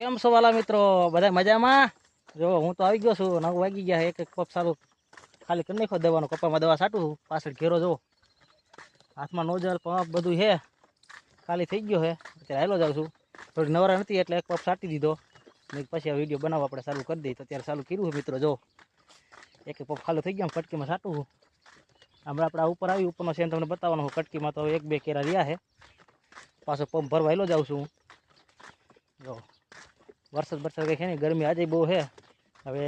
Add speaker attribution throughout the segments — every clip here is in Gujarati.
Speaker 1: કેમ છો વાલા મિત્રો? બધા મજામાં? જો, હું તો આવી ગયો છું. નવ વાગી ગયા એક એક કપ સારું ખાલી કરી નાખો દવાનો. કપામાં દવા છું. પાછળ ઘેરો જો હાથમાં નોજલ પંપ બધું છે. ખાલી થઈ ગયો છે. અત્યારે હાલો જાઉં છું. થોડી નવરા નથી, એટલે એક પપ છાંટી દીધો. પછી આ વીડિયો બનાવવા આપણે ચાલુ કરી દઈએ તો અત્યારે ચાલુ કર્યું છે મિત્રો, જો. એક એક પપ ખાલી થઈ ગયો કટકીમાં છાંટું છું. હમણાં આપણે આ ઉપર આવી ઉપરનો સેન તમને બતાવવાનો હું કટકીમાં તો એક બે કેરા રહ્યા છે. પાછો પંપ ભરવા હેલો જાઉં છું જો. વરસાદ વરસાદ કંઈ છે નહીં ગરમી આજે બહુ છે. હવે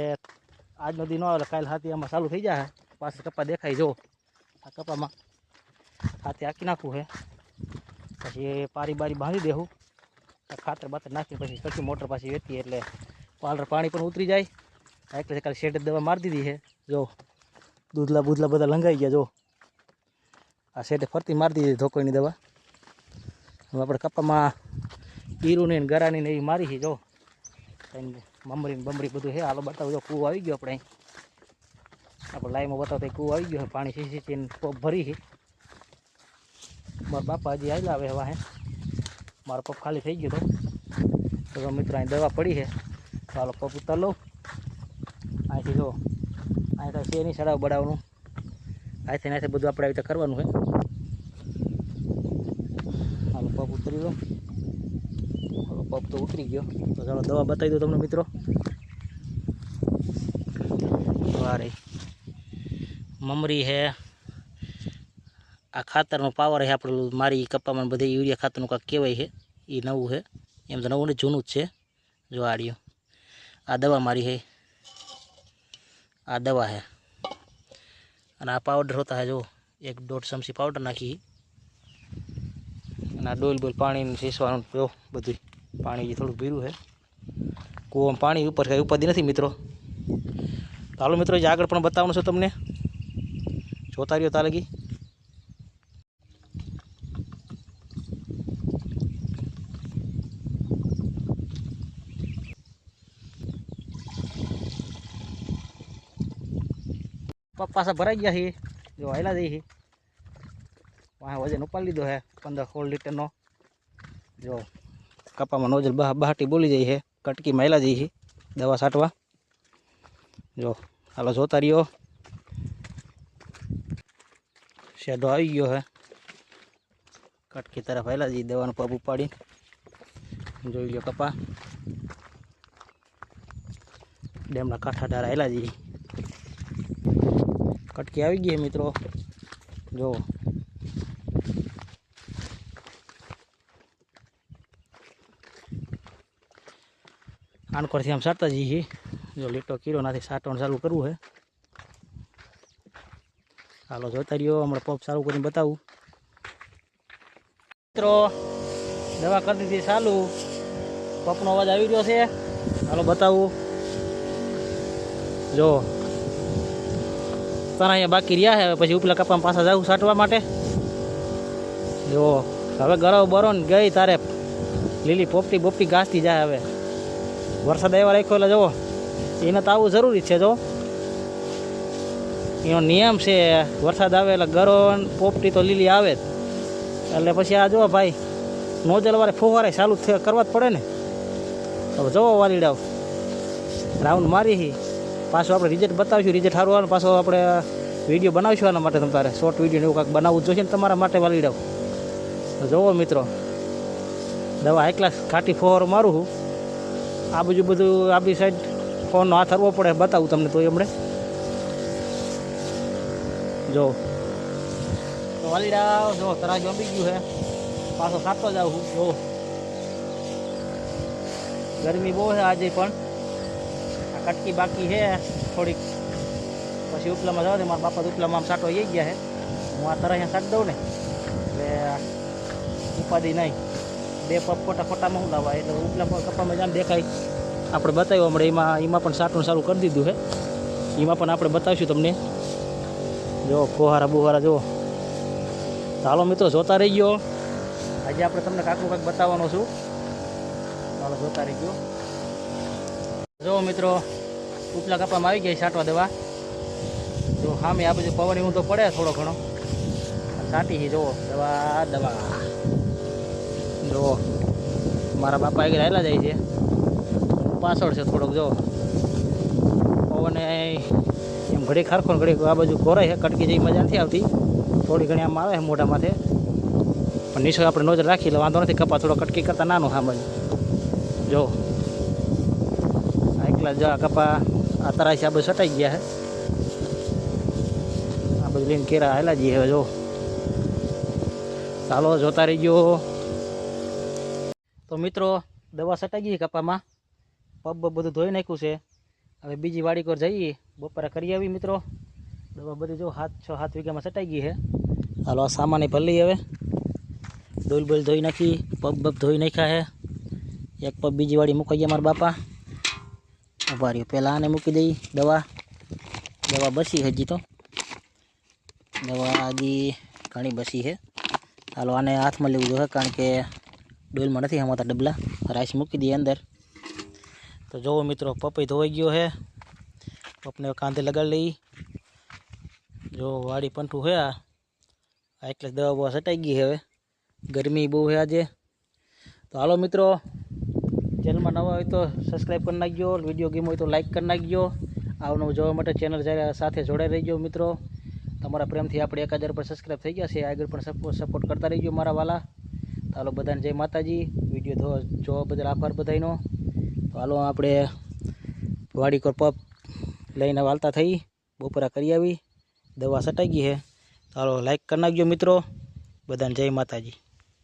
Speaker 1: આજનો દી ન આવે કાલ હાથી આમાં ચાલુ થઈ જાય પાછળ કપા દેખાય, જો. આ કપામાં હાથી આંકી નાખવું છે. પછી પારી બારી બાંધી દેવું ખાતર બાતર નાખી પછી કચ્છી મોટર પાછી વેચી એટલે પાલર પાણી પણ ઉતરી જાય. એટલે કાલે શેડ દવા મારી દીધી છે. જો, દૂધલા બૂધલા બધા લંગાઈ ગયા, જો. આ શેડે ફરતી મારી દીધી ધોકોઈની દવા. હવે આપણે કપામાં ઈરુની ને ગરાની ને એવી મારી છે, જો. મમરી બમરી બધું છે. હાલો બતાવું, જો કૂવો આવી ગયો આપણે આપણે લાઈમાં બતાવતા કૂવો આવી ગયો પાણી સીસી પપ ભરી છે. મારા બાપા હજી આવેલા હવે વાહે મારો પપ ખાલી થઈ ગયો તો. તો મિત્રો અહીં દવા પડી છે. તો હાલો પપ ઉતાર લઉં. અહીંથી જો, અહીં તો છે નહીં સડાવ બડાવવાનું. અહીંથી અહીંથી બધું આપણે આવી રીતે કરવાનું છે. હાલો પપ ઉતરી હાલો પપ તો ઉતરી ગયો. તો ચાલો, દવા બતાવી દઉં તમને, મિત્રો. વારે. મમરી છે આ ખાતરનો પાવર છે આપણું, મારી કપામાં બધે યુરિયા ખાતરનું કાંક કહેવાય છે એ નવું છે એમ તો નવું ને જૂનું જ છે. જો આડ્યું આ દવા મારી છે આ દવા છે અને આ પાવડર હોતા હે, જો, એક દોઢ ચમચી પાવડર નાખી. અને આ ડોલ બોલ પાણી શીસવાનું જો બધું પાણી જે થોડુંક ભીરું છે. કૂવામાં પાણી ઉપર કાંઈ ઉપાધિ નથી મિત્રો. હાલો મિત્રો, જે આગળ પણ બતાવવાનું છે તમને. જોતા રહ્યો તા પગ પાછા ભરાઈ ગયા છે. જો આવેલા જઈ છે. વાહ વજન ઉપાડી લીધો છે પંદર સોળ લીટરનો જો કપામાં નોજલ બહા બહાટી બોલી જાય છે કટકી માયલા જઈ છે દવા છાંટવા જો હાલો જોતા રહ્યો શેડો આવી ગયો છે કટકી તરફ આવેલા જઈ દવાનું પગ ઉપાડી જોઈ લ્યો કપા ડેમના કાંઠા ડાર આવેલા જઈ કટકી આવી ગઈ છે મિત્રો જો આનકોરથી આમ સારતા જઈએ જો લીટો કીડો નાથી સાટવાનું ચાલુ કરવું છે. હાલો જોતા રહ્યો, હમણાં પંપ ચાલુ કરીને બતાવું. મિત્રો, દવા કરી દીધી ચાલુ. પંપનો અવાજ આવી ગયો છે. હાલો બતાવું. જો, તારા અહીંયા બાકી રહ્યા છે. પછી ઉપલા કપામાં પાછા જવું સાટવા માટે. જો, હવે ગરવ બરો ને ગઈ તારે લીલી પોપટી બોપટી ઘાસથી જાય હવે. વરસાદ આવ્યા રાખ્યો એટલે જુઓ, એને તો આવવું જરૂરી છે જો. એનો નિયમ છે, વરસાદ આવે એટલે ગરો પોપટી તો લીલી આવે જ. એટલે પછી આ જુઓ ભાઈ નોજલ વારે ફુવારે ચાલુ કરવા જ પડે ને. હવે જુઓ વાલીડાવ રાઉન્ડ મારી હી. પાછું આપણે રિઝલ્ટ બતાવીશું રિઝલ્ટ સારું આવે પાછો આપણે વીડિયો બનાવીશું આના માટે તમારે શોર્ટ વીડિયો એવું કાંઈક બનાવવું જોઈએ ને તમારા માટે વાલીડાવ જુઓ મિત્રો, દવા એકલા કાટી ફુવારો મારું છું આ બાજુ બધું આપણી સાઈડ ફોનનો હાથ હરવો પડે, બતાવું તમને તો એમણે જો. તો વાલીડા જો, તરાજ અંબી ગયું છે પાછો સાતતો જ આવું જો. ગરમી બહુ છે આજે પણ. આ કટકી બાકી છે, થોડીક. પછી ઉપલામાં જવા દે, મારા બાપા તો ઉપલામાં આમ સાટો જઈ ગયા છે. હું આ તરા અહીંયા સાટ દઉં ને. એટલે ઉપાધિ નહીં. બે ફોટા ફોટામાં શું લાવવા? એટલે ઉપલા કપામાં જામ દેખાય. આપણે બતાવ્યું હમણાં, એમાં એમાં પણ સાટું સારું કરી દીધું છે. એમાં પણ આપણે બતાવીશું તમને. જો, ફુહારા બુહારા જુઓ ચાલો મિત્રો, જોતા રહી ગયો આજે આપણે તમને કાકું કાંઈક બતાવવાનો છું. ચાલો જોતા રહી ગયો જો મિત્રો, ઉપલા કપામાં આવી ગયા સાટવા દેવા. જો સામે આ બધું પવન તો પડે થોડો ઘણો. સાટી જુઓ દવા દવા. જો મારા બાપા આગળ આવેલા જાય છે. પાછળ છે થોડોક જો પવને એમ ઘડીક ખારખો ઘડીક આ બાજુ ઘોરાય છે, કટકી જેવી મજા નથી આવતી. થોડી ઘણી આમ આવે છે મોઢા માથે. પણ નિશો આપણે નજર રાખી લે વાંધો નથી, કપા થોડો કટકી કરતા નાનું હા બાજુ. જો એકલા જો આ કપા, આ તરાશી આ બધું સટાઈ ગયા છે. આ બધું લઈને કેરા હાલા જઈએ હવે જો ચાલો, જોતા રહીજો. તો મિત્રો, દવા સટાઈ ગઈ કપામાં. પગ બગ બધું ધોઈ નાખ્યું છે. હવે બીજી વાડી કોર જઈએ. બપોરે કરી આવી મિત્રો. દવા બધી જો હાથ છ સાત વીઘામાં સટાઈ ગઈ છે. હાલો, આ સામાન ભરલી હવે. ડોલ બોલ ધોઈ નાખી, પગ બગ ધોઈ નાખ્યા હે એક પગ બીજી વાડી મૂકાઈ ગયા મારા બાપા. ઊભા પહેલાં આને મૂકી દઈ દવા. દવા બસી હજી તો. દવા હજી ઘણી બસી છે. હાલો, આને હાથમાં લેવું જોઈએ કારણ કે ડોલમાં નથી હમાતા ડબલા રાઈસ મૂકી દઈએ અંદર. તો જુઓ મિત્રો પપઈ ધોવાઈ ગયો છે પપને કાંધે લગાડી લઈ જો વાડી પંઠું છે આ. એટલે દવા બવા સટાઈ ગઈ હવે. ગરમી બહુ છે આજે. તો હાલો મિત્રો, ચેનલમાં નવા હોય તો સબસ્ક્રાઈબ કરી નાખજો વીડિયો ગેમ હોય તો લાઈક કરી નાખજો. આવનું જોવા માટે ચેનલ જ્યારે સાથે જોડાઈ રહીજો મિત્રો. તમારા પ્રેમથી આપણે એક હજાર પર સબસ્ક્રાઈબ થઈ ગયા છે, આગળ પણ સપોર્ટ કરતા રહીજો મારા વાલા. હાલો બધાને જય માતાજી. વીડિયો જોવા બદલ આભાર બધાનો. તો હાલો આપણે વાડી કોર પપ લઈને વાલતા થઈ, બપોરા કરી આવી. દવા સટાઈ ગઈ છે. તો હાલો લાઈક કરી નાખજો મિત્રો. બધાને જય માતાજી.